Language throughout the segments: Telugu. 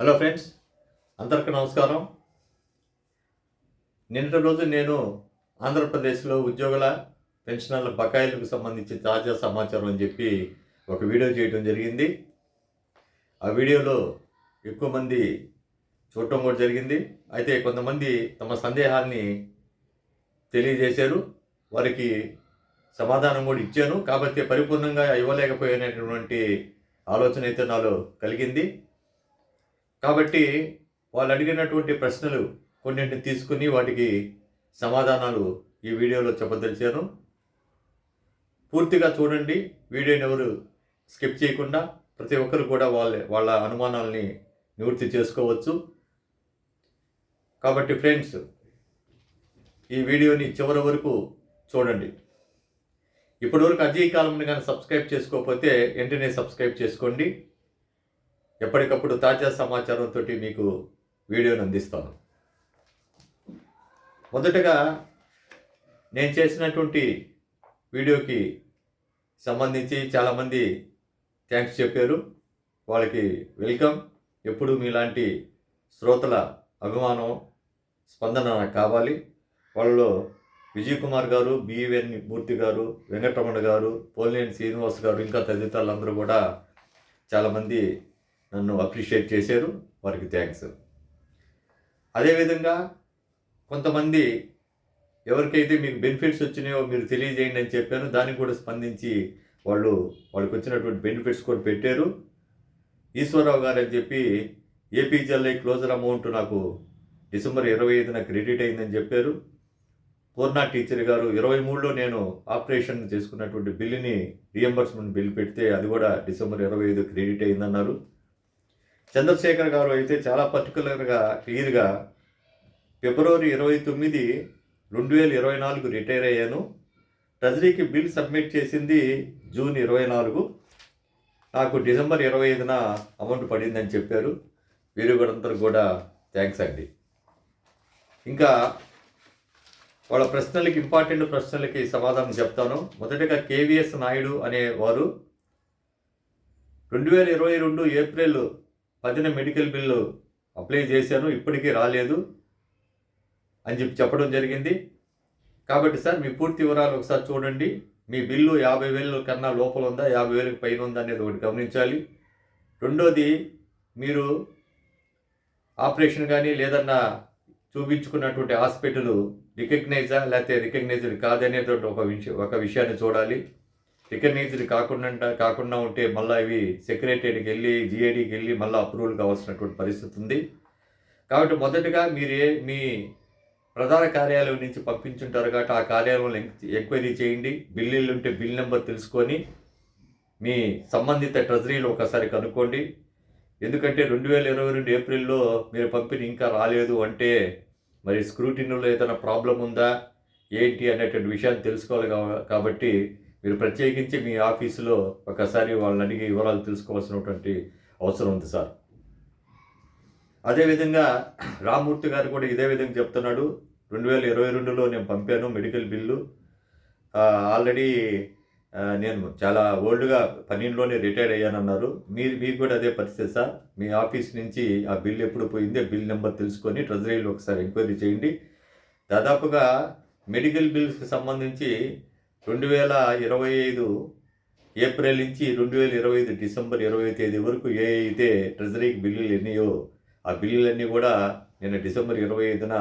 హలో ఫ్రెండ్స్ అందరికీ నమస్కారం. నిన్నటి రోజు నేను ఆంధ్రప్రదేశ్లో ఉద్యోగుల పెన్షనర్ల బకాయిలకు సంబంధించి తాజా సమాచారం అని చెప్పి ఒక వీడియో చేయడం జరిగింది. ఆ వీడియోలో ఎక్కువ మంది చూడటం కూడా జరిగింది. అయితే కొంతమంది తమ సందేహాన్ని తెలియజేశారు. వారికి సమాధానం కూడా ఇచ్చాను. కాబట్టి పరిపూర్ణంగా ఇవ్వలేకపోయినటువంటి ఆలోచన అయితే నాలో కలిగింది. కాబట్టి వాళ్ళు అడిగినటువంటి ప్రశ్నలు కొన్నింటిని తీసుకుని వాటికి సమాధానాలు ఈ వీడియోలో చెప్పదలిచాను. పూర్తిగా చూడండి వీడియోని ఎవరు స్కిప్ చేయకుండా ప్రతి ఒక్కరు కూడా వాళ్ళ వాళ్ళ అనుమానాలని నివృత్తి చేసుకోవచ్చు. కాబట్టి ఫ్రెండ్స్ ఈ వీడియోని చివరి వరకు చూడండి. ఇప్పటివరకు అజయ్ కాలంని కానీ సబ్స్క్రైబ్ చేసుకోకపోతే వెంటనే సబ్స్క్రైబ్ చేసుకోండి. ఎప్పటికప్పుడు తాజా సమాచారంతో మీకు వీడియోని అందిస్తాను. మొదటగా నేను చేసినటువంటి వీడియోకి సంబంధించి చాలామంది థ్యాంక్స్ చెప్పారు. వాళ్ళకి వెల్కమ్. ఎప్పుడు మీలాంటి శ్రోతల అభిమానం స్పందన నాకు కావాలి. వాళ్ళలో విజయ్ కుమార్ గారు బిఎన్ మూర్తి గారు వెంకటరమణ గారు పోలినేని శ్రీనివాస్ గారు ఇంకా తదితరులందరూ కూడా చాలామంది నన్ను అప్రిషియేట్ చేశారు. వారికి థ్యాంక్స్. అదేవిధంగా కొంతమంది ఎవరికైతే మీకు బెనిఫిట్స్ వచ్చినాయో మీరు తెలియజేయండి అని చెప్పాను. దానికి కూడా స్పందించి వాళ్ళు వాళ్ళకి వచ్చినటువంటి బెనిఫిట్స్ కూడా పెట్టారు. ఈశ్వరరావు గారు అని చెప్పి ఏపీజల్ఐ క్లోజర్ అమౌంట్ నాకు డిసెంబర్ ఇరవై ఐదున క్రెడిట్ అయిందని చెప్పారు. పూర్ణ టీచర్ గారు ఇరవై మూడులో నేను ఆపరేషన్ చేసుకున్నటువంటి బిల్లుని రియంబర్స్మెంట్ బిల్ పెడితే అది కూడా డిసెంబర్ ఇరవై ఐదు క్రెడిట్ అయిందన్నారు. చంద్రశేఖర్ గారు అయితే చాలా పర్టికులర్గా క్లియర్గా ఫిబ్రవరి ఇరవై తొమ్మిది రెండు వేల ఇరవై నాలుగు రిటైర్ అయ్యాను. ట్రెజరీకి బిల్ సబ్మిట్ చేసింది జూన్ ఇరవై నాలుగు. నాకు డిసెంబర్ ఇరవై ఐదున అమౌంట్ పడిందని చెప్పారు. వీరు కూడా కూడా థ్యాంక్స్ అండి. ఇంకా వాళ్ళ ప్రశ్నలకి ఇంపార్టెంట్ ప్రశ్నలకి సమాధానం చెప్తాను. మొదటగా కేవీఎస్ నాయుడు అనేవారు. రెండు వేల ఇరవై రెండు ఏప్రిల్ పదిన మెడికల్ బిల్లు అప్లై చేశాను ఇప్పటికీ రాలేదు అని చెప్పి చెప్పడం జరిగింది. కాబట్టి సార్ మీ పూర్తి వివరాలు ఒకసారి చూడండి. మీ బిల్లు యాభై వేల కన్నా లోపల ఉందా? యాభై వేలకు పైన ఉందా అనేది ఒకటి గమనించాలి. రెండోది మీరు ఆపరేషన్ కానీ లేదన్నా చూపించుకున్నటువంటి హాస్పిటల్ రికగ్నైజా? లేకపోతే రికగ్నైజ్డ్ కాదనేటువంటి ఒక విషయం ఒక విషయాన్ని చూడాలి. రికగ్నైజ్డ్ కాకుండా కాకుండా ఉంటే మళ్ళీ ఇవి సెక్రటరీకి వెళ్ళి జిఐడికి వెళ్ళి మళ్ళీ అప్రూవల్ కావాల్సినటువంటి పరిస్థితి ఉంది. కాబట్టి మొదటగా మీరు ఏ మీ ప్రధాన కార్యాలయం నుంచి పంపించుంటారు కాబట్టి ఆ కార్యాలయంలో ఎంక్వైరీ చేయండి. బిల్లులు ఉంటే బిల్ నెంబర్ తెలుసుకొని మీ సంబంధిత ట్రెజరీలు ఒకసారి కనుక్కోండి. ఎందుకంటే రెండు వేల ఇరవై రెండు ఏప్రిల్లో మీరు పంపిణీ ఇంకా రాలేదు అంటే మరి స్క్రూటినీలో ఏదైనా ప్రాబ్లం ఉందా? ఏంటి? అనేటువంటి విషయాన్ని తెలుసుకోవాలి కాబట్టి మీరు ప్రత్యేకించి మీ ఆఫీసులో ఒకసారి వాళ్ళని అడిగి వివరాలు తెలుసుకోవాల్సినటువంటి అవసరం ఉంది సార్. అదేవిధంగా రామ్మూర్తి గారు కూడా ఇదే విధంగా చెప్తున్నాడు. రెండు వేల ఇరవై రెండులో నేను పంపాను మెడికల్ బిల్లు. ఆల్రెడీ నేను చాలా ఓల్డ్గా పన్నెండులోనే రిటైర్ అయ్యానన్నారు. మీరు మీకు కూడా అదే పరిస్థితి సార్. మీ ఆఫీస్ నుంచి ఆ బిల్ ఎప్పుడు పోయింది బిల్ నెంబర్ తెలుసుకొని ట్రెజరీలో ఒకసారి ఎంక్వైరీ చేయండి. దాదాపుగా మెడికల్ బిల్స్కి సంబంధించి రెండు వేల ఇరవై ఐదు ఏప్రిల్ నుంచి రెండు వేల ఇరవై ఐదు డిసెంబర్ ఇరవై తేదీ వరకు ఏ అయితే ట్రెజరీకి బిల్లులు ఎన్నయో ఆ బిల్లులన్నీ కూడా నిన్న డిసెంబర్ ఇరవై ఐదున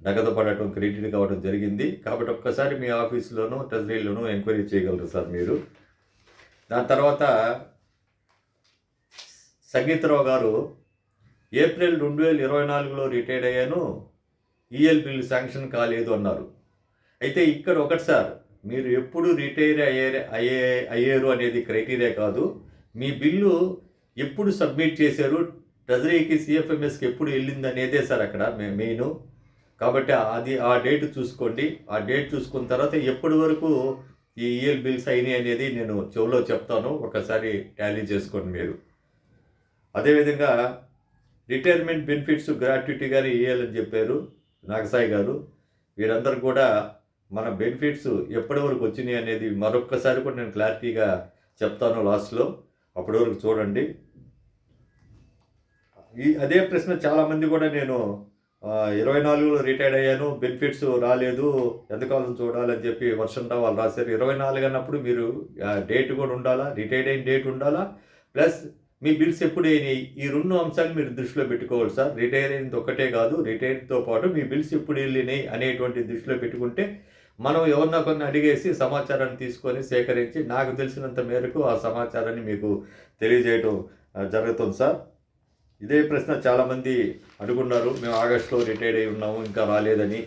నగదు పడటం క్రెడిట్ కావడం జరిగింది. కాబట్టి ఒక్కసారి మీ ఆఫీస్లోనూ ట్రెజరీలోనూ ఎంక్వైరీ చేయగలరు సార్ మీరు? దాని తర్వాత సంగీతరావు గారు ఏప్రిల్ రెండు వేల ఇరవై నాలుగులో రిటైర్డ్ అయ్యాను ఈఎల్ బిల్లు శాంక్షన్ కాలేదు అన్నారు. అయితే ఇక్కడ ఒకటి సార్ మీరు ఎప్పుడు రిటైర్ అయ్యే అయ్యే అయ్యారు అనేది క్రైటీరియా కాదు. మీ బిల్లు ఎప్పుడు సబ్మిట్ చేశారు? ట్రెజరీకి సిఎఫ్ఎంఎస్కి ఎప్పుడు వెళ్ళింది అనేదే సార్ అక్కడ మెయిన్. కాబట్టి అది ఆ డేట్ చూసుకోండి. ఆ డేట్ చూసుకున్న తర్వాత ఎప్పటి వరకు ఈ ఈఎల్ బిల్స్ అయినాయి అనేది నేను చెవులో చెప్తాను. ఒకసారి టాలీ చేసుకోండి మీరు. అదేవిధంగా రిటైర్మెంట్ బెనిఫిట్స్ గ్రాట్యుటీ గారు ఇవ్వాలని చెప్పారు నాగసాయి గారు. వీరందరూ కూడా మన బెనిఫిట్స్ ఎప్పటి వరకు వచ్చినాయి అనేది మరొక్కసారి కూడా నేను క్లారిటీగా చెప్తాను లాస్ట్లో అప్పటి వరకు చూడండి. ఈ అదే ప్రశ్న చాలామంది కూడా నేను ఇరవై నాలుగులో రిటైర్డ్ అయ్యాను బెనిఫిట్స్ రాలేదు ఎంతకాలం చూడాలని చెప్పి వర్షం వాళ్ళు రాశారు. ఇరవై నాలుగు అన్నప్పుడు మీరు డేట్ కూడా ఉండాలా? రిటైర్డ్ అయిన డేట్ ఉండాలా? ప్లస్ మీ బిల్స్ ఎప్పుడు అయినాయి? ఈ రెండు అంశాలు మీరు దృష్టిలో పెట్టుకోవాలి సార్. రిటైర్ అయినది ఒక్కటే కాదు రిటైర్తో పాటు మీ బిల్స్ ఎప్పుడు వెళ్ళినాయి అనేటువంటి దృష్టిలో పెట్టుకుంటే మనం ఎవరినో కొన్ని అడిగేసి సమాచారాన్ని తీసుకొని సేకరించి నాకు తెలిసినంత మేరకు ఆ సమాచారాన్ని మీకు తెలియజేయడం జరుగుతుంది సార్. ఇదే ప్రశ్న చాలామంది అడుగున్నారు. మేము ఆగస్టులో రిటైర్ అయి ఉన్నాము ఇంకా రాలేదని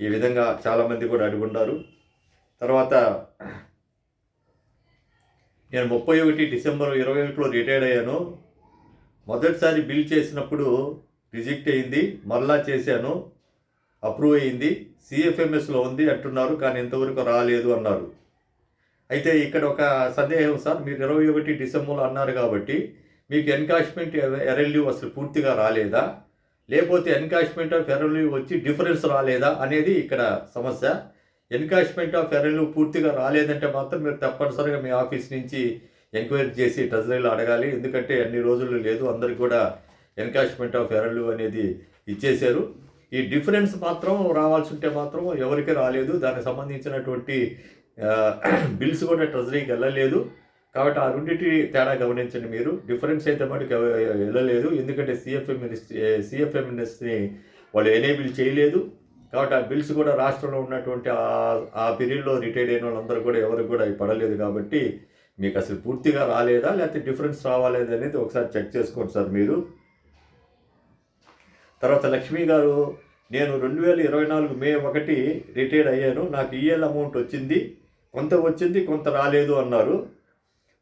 ఈ విధంగా చాలామంది కూడా అడుగున్నారు. తర్వాత నేను ముప్పై ఒకటి డిసెంబర్ ఇరవై ఒకటిలో రిటైర్డ్ అయ్యాను. మొదటిసారి బిల్ చేసినప్పుడు రిజెక్ట్ అయింది మరలా చేశాను. అప్రూవ్ అయింది సిఎఫ్ఎంఎస్లో ఉంది అంటున్నారు కానీ ఇంతవరకు రాలేదు అన్నారు. అయితే ఇక్కడ ఒక సందేహం సార్ మీరు ఇరవై ఒకటి డిసెంబర్లో అన్నారు కాబట్టి మీకు ఎన్కాష్మెంట్ ఎరల్యూ అసలు పూర్తిగా రాలేదా? లేకపోతే ఎన్కాష్మెంట్ ఆఫ్ ఎరల్యూ వచ్చి డిఫరెన్స్ రాలేదా అనేది ఇక్కడ సమస్య. ఎన్కాష్మెంట్ ఆఫ్ ఎరల్యూ పూర్తిగా రాలేదంటే మాత్రం మీరు తప్పనిసరిగా మీ ఆఫీస్ నుంచి ఎంక్వైరీ చేసి ట్రెజరీలో అడగాలి. ఎందుకంటే అన్ని రోజులు లేదు అందరికి కూడా ఎన్కాష్మెంట్ ఆఫ్ ఎరల్యూ అనేది ఇచ్చేశారు. ఈ డిఫరెన్స్ మాత్రం రావాల్సి ఉంటే మాత్రం ఎవరికి రాలేదు. దానికి సంబంధించినటువంటి బిల్స్ కూడా ట్రెజరీకి వెళ్ళలేదు. కాబట్టి ఆ రెండింటి తేడా గమనించండి మీరు. డిఫరెన్స్ అయితే మటుకు వెళ్ళలేదు. ఎందుకంటే సిఎఫ్ఎం సిఎఫ్ఎంఎస్ని వాళ్ళు ఎనేబుల్ చేయలేదు. కాబట్టి ఆ బిల్స్ కూడా రాష్ట్రంలో ఉన్నటువంటి ఆ- ఆ పీరియడ్లో రిటైర్డ్ అయిన వాళ్ళందరూ కూడా ఎవరికి కూడా అవి పడలేదు కాబట్టి మీకు అసలు పూర్తిగా రాలేదా? లేకపోతే డిఫరెన్స్ రావాలేదు అనేది ఒకసారి చెక్ చేసుకోండి సార్ మీరు. తర్వాత లక్ష్మి గారు నేను రెండు వేల ఇరవై నాలుగు మే ఒకటి రిటైర్డ్ అయ్యాను నాకు ఈఎల్ అమౌంట్ వచ్చింది కొంత వచ్చింది కొంత రాలేదు అన్నారు.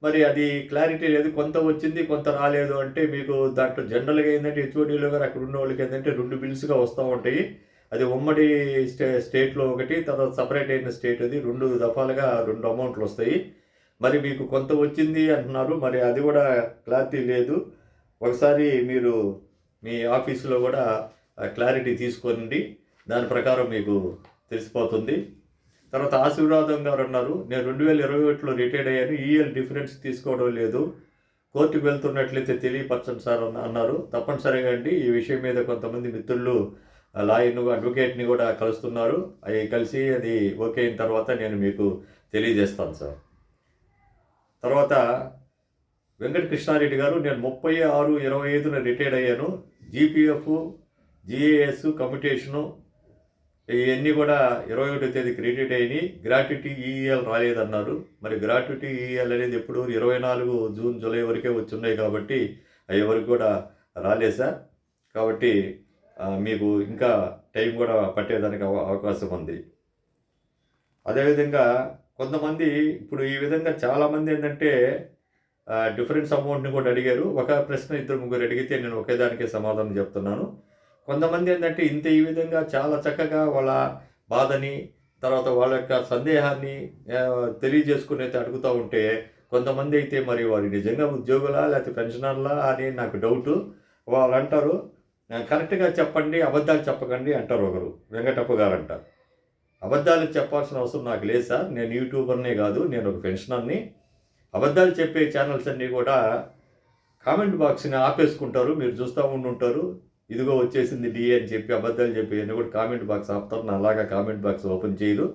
మరి అది క్లారిటీ లేదు కొంత వచ్చింది కొంత రాలేదు అంటే మీకు దాంట్లో జనరల్గా ఏంటంటే హెచ్ఓడీలో గారు అక్కడ ఉన్న వాళ్ళకి ఏంటంటే రెండు బిల్స్గా వస్తూ ఉంటాయి. అది ఉమ్మడి స్టే స్టేట్లో ఒకటి తర్వాత సపరేట్ అయిన స్టేట్ అది రెండు దఫాలుగా రెండు అమౌంట్లు వస్తాయి. మరి మీకు కొంత వచ్చింది అంటున్నారు మరి అది కూడా క్లారిటీ లేదు. ఒకసారి మీరు మీ ఆఫీసులో కూడా క్లారిటీ తీసుకోండి. దాని ప్రకారం మీకు తెలిసిపోతుంది. తర్వాత ఆశీర్వాదం గారు అన్నారు నేను రెండు వేల ఇరవై ఒకటిలో రిటైర్డ్ అయ్యాను. ఈఎల్ డిఫరెన్స్ తీసుకోవడం లేదు. కోర్టుకు వెళ్తున్నట్లయితే తెలియపరచండి సార్ అన్న- అన్నారు. తప్పనిసరిగా అండి. ఈ విషయం మీద కొంతమంది మిత్రులు లాయర్ను అడ్వకేట్ని కూడా కలుస్తున్నారు. అవి కలిసి అది ఓకే అయిన తర్వాత నేను మీకు తెలియజేస్తాను సార్. తర్వాత వెంకట కృష్ణారెడ్డి గారు నేను ముప్పై ఆరు ఇరవై ఐదున రిటైర్డ్ అయ్యాను. జీపీఎఫ్ జిఏఎస్ కమ్యూటేషను ఇవన్నీ కూడా ఇరవై ఒకటో తేదీ క్రెడిట్ అయినాయి. గ్రాట్యుటీ ఈఎల్ రాలేదన్నారు. మరి గ్రాట్యుటీ ఈఎల్ అనేది ఎప్పుడు? ఇరవై నాలుగు జూన్ జూలై వరకే వచ్చున్నాయి కాబట్టి అవి వరకు కూడా రాలే సార్. కాబట్టి మీకు ఇంకా టైం కూడా పట్టేదానికి అవ- అవకాశం ఉంది. అదేవిధంగా కొంతమంది ఇప్పుడు ఈ విధంగా చాలామంది ఏంటంటే డిఫరెన్స్ అమౌంట్ని కూడా అడిగారు. ఒక ప్రశ్న ఇద్దరు ముగ్గురు అడిగితే నేను ఒకేదానికే సమాధానం చెప్తున్నాను. కొంతమంది ఏంటంటే ఇంత ఈ విధంగా చాలా చక్కగా వాళ్ళ బాధని తర్వాత వాళ్ళ యొక్క సందేహాన్ని తెలియజేసుకునైతే అడుగుతూ ఉంటే కొంతమంది అయితే మరి వారి నిజంగా ఉద్యోగులా లేకపోతే పెన్షనర్లా అని నాకు డౌటు వాళ్ళు అంటారు కరెక్ట్గా చెప్పండి అబద్ధాలు చెప్పకండి అంటారు ఒకరు. వెంకటప్ప గారు అంటారు. అబద్ధాలు చెప్పాల్సిన అవసరం నాకు లేదు సార్. నేను యూట్యూబర్నే కాదు నేను ఒక పెన్షనర్ని. అబద్ధాలు చెప్పే ఛానల్స్ అన్నీ కూడా కామెంట్ బాక్స్ని ఆపేసుకుంటారు. మీరు చూస్తూ ఉండుంటారు. ఇదిగో వచ్చేసింది డిఏ అని చెప్పి అబద్ధాలు చెప్పి అన్నీ కూడా కామెంట్ బాక్స్ ఆపుతారు. నా అలాగా కామెంట్ బాక్స్ ఓపెన్ చేయరు.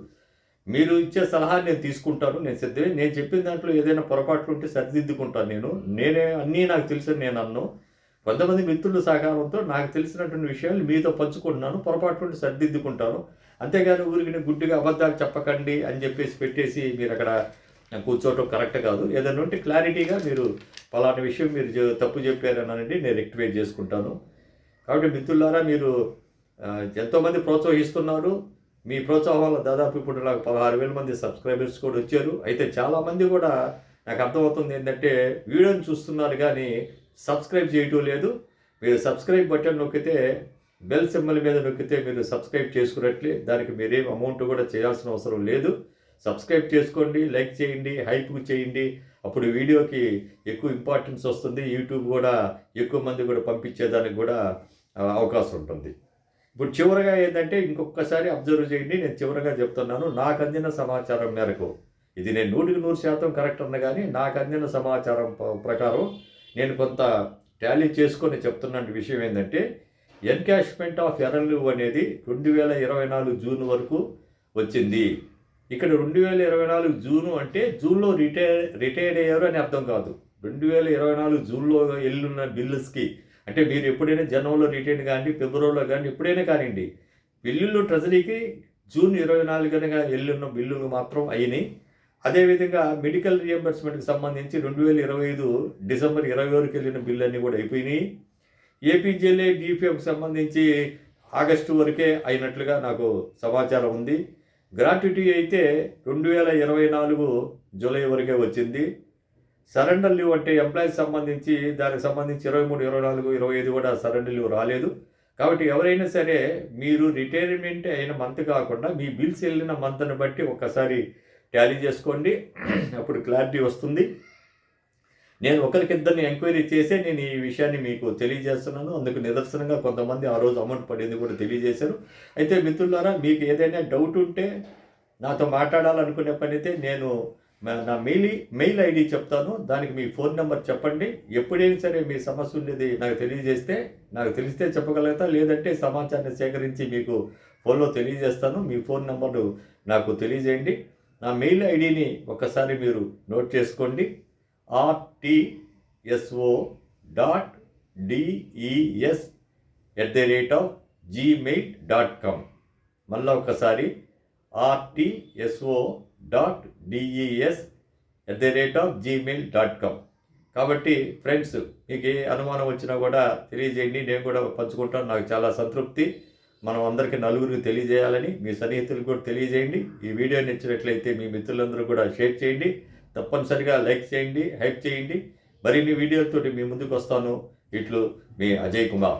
మీరు ఇచ్చే సలహా నేను తీసుకుంటాను. నేను సిద్ధమే. నేను చెప్పిన దాంట్లో ఏదైనా పొరపాట్లు ఉంటే సరిదిద్దుకుంటాను నేను. నేనే అన్నీ నాకు తెలుసు నేను అన్ను. కొంతమంది మిత్రుల సహకారంతో నాకు తెలిసినటువంటి విషయాలు మీతో పంచుకుంటున్నాను. పొరపాటు ఉంటే సరిదిద్దుకుంటాను. అంతేగాని ఊరికి గుడ్డిగా అబద్ధాలు చెప్పకండి అని చెప్పేసి పెట్టేసి మీరు అక్కడ కూర్చోవటం కరెక్ట్ కాదు. ఏదైనా ఉంటే క్లారిటీగా మీరు పలానా విషయం మీరు తప్పు చెప్పారనండి నేను రెక్టిఫై చేసుకుంటాను. కాబట్టి మిత్రులారా మీరు ఎంతోమంది ప్రోత్సహిస్తున్నారు. మీ ప్రోత్సాహం దాదాపు ఇప్పుడు నాకు పదహారు వేల మంది సబ్స్క్రైబర్స్ కూడా వచ్చారు. అయితే చాలామంది కూడా నాకు అర్థమవుతుంది ఏంటంటే వీడియోని చూస్తున్నారు కానీ సబ్స్క్రైబ్ చేయటం లేదు. మీరు సబ్స్క్రైబ్ బటన్ నొక్కితే బెల్ సింబల్ మీద నొక్కితే మీరు సబ్స్క్రైబ్ చేసుకున్నట్లే. దానికి మీరేం అమౌంట్ కూడా చేయాల్సిన అవసరం లేదు. సబ్స్క్రైబ్ చేసుకోండి లైక్ చేయండి హైప్ చేయండి. అప్పుడు వీడియోకి ఎక్కువ ఇంపార్టెన్స్ వస్తుంది. యూట్యూబ్ కూడా ఎక్కువ మంది కూడా పంపించేదానికి కూడా అవకాశం ఉంటుంది. ఇప్పుడు చివరగా ఏంటంటే ఇంకొకసారి అబ్జర్వ్ చేయండి. నేను చివరగా చెప్తున్నాను. నాకు అందిన సమాచారం మేరకు. ఇది నేను నూటికి నూరు శాతం కరెక్ట్ అన్న కానీ నాకు అందిన సమాచారం ప్రకారం నేను కొంత టాలీ చేసుకొని చెప్తున్న విషయం ఏంటంటే ఎన్కాష్మెంట్ ఆఫ్ ఎర్రలు అనేది రెండు వేల ఇరవై నాలుగు జూన్ వరకు వచ్చింది. ఇక్కడ రెండు వేల ఇరవై నాలుగు జూను అంటే జూన్లో రిటైర్ రిటైర్డ్ అయ్యారు అని అర్థం కాదు. రెండు వేల ఇరవై నాలుగు జూన్లో వెళ్ళున్న బిల్లుస్కి అంటే మీరు ఎప్పుడైనా జనవరిలో రిటైర్డ్ కానీ ఫిబ్రవరిలో కానీ ఎప్పుడైనా కానివ్వండి బిల్లుల్లో ట్రెజరీకి జూన్ ఇరవై నాలుగునగా వెళ్ళున్న బిల్లులు మాత్రం అయినాయి. అదేవిధంగా మెడికల్ రియంబర్స్మెంట్కి సంబంధించి రెండు వేల ఇరవై ఐదు డిసెంబర్ ఇరవై వరకు వెళ్ళిన బిల్లు అన్నీ కూడా అయిపోయినాయి. ఏపీజేఏ డిపిఎఫ్కి సంబంధించి ఆగస్టు వరకే అయినట్లుగా నాకు సమాచారం ఉంది. గ్రాట్యుటీ అయితే రెండు వేల ఇరవై నాలుగు జూలై వరకే వచ్చింది. సరెండర్ లీవ్ అంటే ఎంప్లాయీస్ సంబంధించి దానికి సంబంధించి ఇరవై మూడు ఇరవై నాలుగు ఇరవై ఐదు కూడా సరెండర్ లీవ్ రాలేదు. కాబట్టి ఎవరైనా సరే మీరు రిటైర్మెంట్ అయిన మంత్ కాకుండా మీ బిల్స్ వెళ్ళిన మంత్ని బట్టి ఒకసారి ట్యాలీ చేసుకోండి. అప్పుడు క్లారిటీ వస్తుంది. నేను ఒకరికిద్దరిని ఎంక్వైరీ చేసే నేను ఈ విషయాన్ని మీకు తెలియజేస్తున్నాను. అందుకు నిదర్శనంగా కొంతమంది ఆ రోజు అమౌంట్ పడింది కూడా తెలియజేశారు. అయితే మిత్రులారా మీకు ఏదైనా డౌట్ ఉంటే నాతో మాట్లాడాలనుకునే పని అయితే నేను నా మెయిల్ మెయిల్ ఐడి చెప్తాను. దానికి మీ ఫోన్ నెంబర్ చెప్పండి. ఎప్పుడైనా సరే మీ సమస్య ఉండేది నాకు తెలియజేస్తే నాకు తెలిస్తే చెప్పగలుగుతా. లేదంటే సమాచారాన్ని సేకరించి మీకు ఫోన్లో తెలియజేస్తాను. మీ ఫోన్ నెంబరు నాకు తెలియజేయండి. నా మెయిల్ ఐడిని ఒకసారి మీరు నోట్ చేసుకోండి. RTSO dot DES at the rate of Gmail dot com మళ్ళీ ఒకసారి RTSO dot DES at the rate of Gmail dot com కాబట్టి ఫ్రెండ్స్ మీకు ఏ అనుమానం వచ్చినా కూడా తెలియజేయండి. నేను కూడా పంచుకుంటాను. నాకు చాలా సంతృప్తి. మనం అందరికీ నలుగురికి తెలియజేయాలని మీ సన్నిహితులకు కూడా తెలియజేయండి. ఈ వీడియో నచ్చినట్లయితే మీ మిత్రులందరూ కూడా షేర్ చేయండి. తప్పనిసరిగా లైక్ చేయండి హైప్ చేయండి. మరిన్ని వీడియోలతోటి మీ ముందుకు వస్తాను ఇట్లు మీ అజయ్ కుమార్.